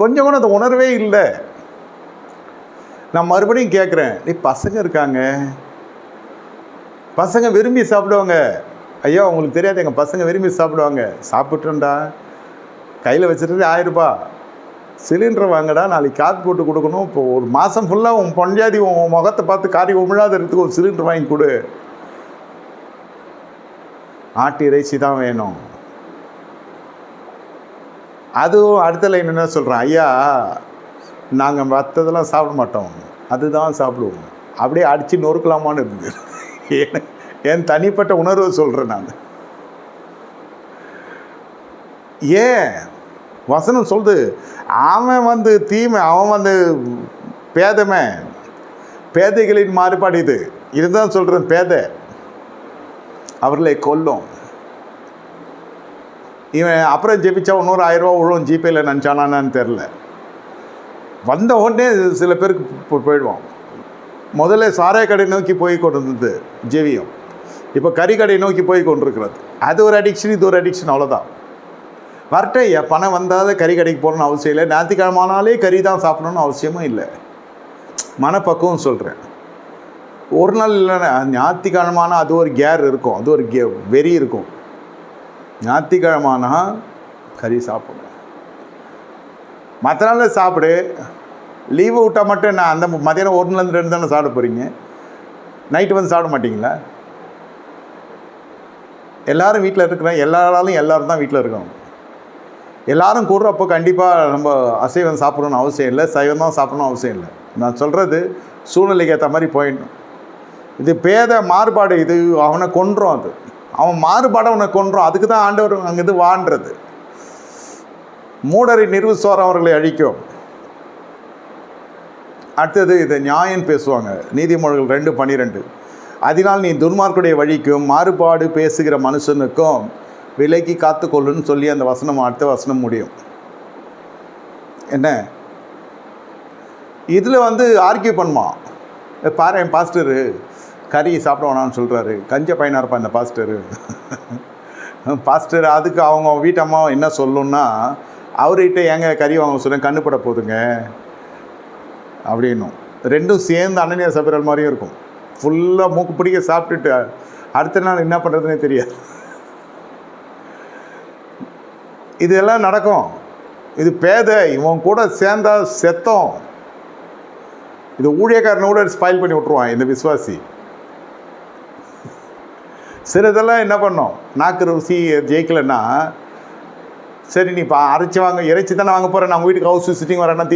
கொஞ்சம் கூட அந்த உணர்வே இல்லை. நான் மறுபடியும் கேட்குறேன் நீ பசங்க இருக்காங்க. பசங்க விரும்பி சாப்பிடுவாங்க. ஐயோ உங்களுக்கு தெரியாது எங்கள் பசங்க விரும்பி சாப்பிடுவாங்க. சாப்பிட்றேன்டா. கையில் வச்சுட்டு ஆயிரரூபா. சிலிண்டர் வாங்கடா நாளைக்கு காப்பி போட்டு கொடுக்கணும். இப்போ ஒரு மாதம் ஃபுல்லாக உன் பொஞ்சாதி உன் முகத்தை பார்த்து காரி உமிழாத இருக்கிறதுக்கு ஒரு சிலிண்டர் வாங்கி கொடு. ஆட்டு இறைச்சி தான் வேணும். அதுவும் அடுத்த லைன் என்ன சொல்கிறான் ஐயா நாங்கள் மற்றதெல்லாம் சாப்பிட மாட்டோம். அதுதான் சாப்பிடுவோம். அப்படியே அடித்து நொறுக்கலாமான்னு இருந்தது. என் என் தனிப்பட்ட உணர்வை சொல்கிறேன் நான். ஏன்? வசனம் சொல்லுது அவன் வந்து தீமை அவன் வந்து பேதமை. பேதைகளின் மாறுபாடு இது. இதுதான் சொல்கிறேன் பேதை. அவர்களை கொல்லும். இவன் அப்புறம் ஜெபிச்சா இன்னொரு ஆயிரரூவா ரூபா விழும் ஜிபேயில் நினச்சானான்னு தெரில வந்த உடனே சில பேருக்கு போ- போயிடுவான். முதல்ல சாராய கடை நோக்கி போய் கொண்டு இருந்தது ஜெவியம். இப்போ கறி கடை நோக்கி போய் கொண்டிருக்கிறது. அது ஒரு அடிக்ஷன் இது ஒரு அடிக்ஷன் அவ்வளோதான் வரட்டும் ஐயா பணம் வந்தால் கறி கடைக்கு போகணும்னு அவசியம் இல்லை. ஞாயிற்றுக்கிழமானாலே கறி தான் சாப்பிடணும்னு அவசியமும் இல்லை. மனப்பக்குவம் சொல்கிறேன் ஒரு நாள் இல்லைன்னா ஞாயிற்றுக்கிழமானா அது ஒரு கேர் இருக்கும். அது ஒரு கே வெறி இருக்கும். ஞாயிற்றுக்கிழமானா கறி சாப்பிடணும் மற்ற நாளில் சாப்பிடு. லீவு விட்டால் மட்டும் நான் அந்த மதியானம் ஒன்றுலேருந்து ரெண்டு தானே சாப்பிட போகிறீங்க நைட்டு வந்து சாப்பிட மாட்டிங்களா? எல்லோரும் வீட்டில் இருக்கிறேன் எல்லாராலும் எல்லாரும் தான் வீட்டில் இருக்கணும். எல்லாரும் கூடுறப்போ கண்டிப்பாக நம்ம அசைவம் சாப்பிடணும்னு அவசியம் இல்லை சைவம் தான் சாப்பிடணும் அவசியம் இல்லை. நான் சொல்கிறது சூழ்நிலைக்கு ஏற்ற மாதிரி போயிடணும். இது பேத மாறுபாடு இது அவனை கொன்றோம் அது. அவன் மாறுபாடை உன்னை கொன்றோம். அதுக்கு தான் ஆண்டவர் அங்கேருந்து வான்றது. மூடரை நிர்விசுவாரம் அவர்களை அழிக்கும். அடுத்தது இதை நியாயம் பேசுவாங்க. நீதிமொழிகள் ரெண்டு பன்னிரெண்டு அதனால் நீ துன்மார்க்குடைய வழிக்கும் மாறுபாடு பேசுகிற மனுஷனுக்கும் விலைக்கு காத்துக்கொள்ளுன்னு சொல்லி அந்த வசனம் அடுத்த வசனம் முடியும். என்ன? இதில் வந்து ஆர்கியூ பண்ணுமா? பாரு என் பாஸ்டரு கறி சாப்பிட வேணாம்னு சொல்கிறாரு கஞ்ச பையனாக இருப்பான் இந்த பாஸ்டரு பாஸ்டர் அதுக்கு அவங்க வீட்டம்மா என்ன சொல்லுன்னா அவர்கிட்ட ஏங்க கறி வாங்க சொல்லுங்க கண்ணுப்பட போகுதுங்க அப்படின்னும். ரெண்டும் சேர்ந்து அண்ணனிய சபரல் மாதிரியும் இருக்கும். ஃபுல்லாக மூக்கு பிடிக்க சாப்பிட்டுட்டு அடுத்த நாள் என்ன பண்ணுறதுனே தெரியாது. இதெல்லாம் நடக்கும். இது பேதை இவன் கூட சேர்ந்தா செத்தம். இது ஊழியக்காரனோட ஸ்பாயில் பண்ணி விட்ருவான் இந்த விஸ்வாசி விசுவாசி சிலதெல்லாம் என்ன பண்ணோம்? நாக்கு ருசி ஜெயிக்கலைன்னா சரி நீ பா அரைச்சி வாங்க இறைச்சி தானே வாங்க போகிறேன் நான் வீட்டுக்கு ஹவுஸ் விசிட்டிங் வரேன்னா தீ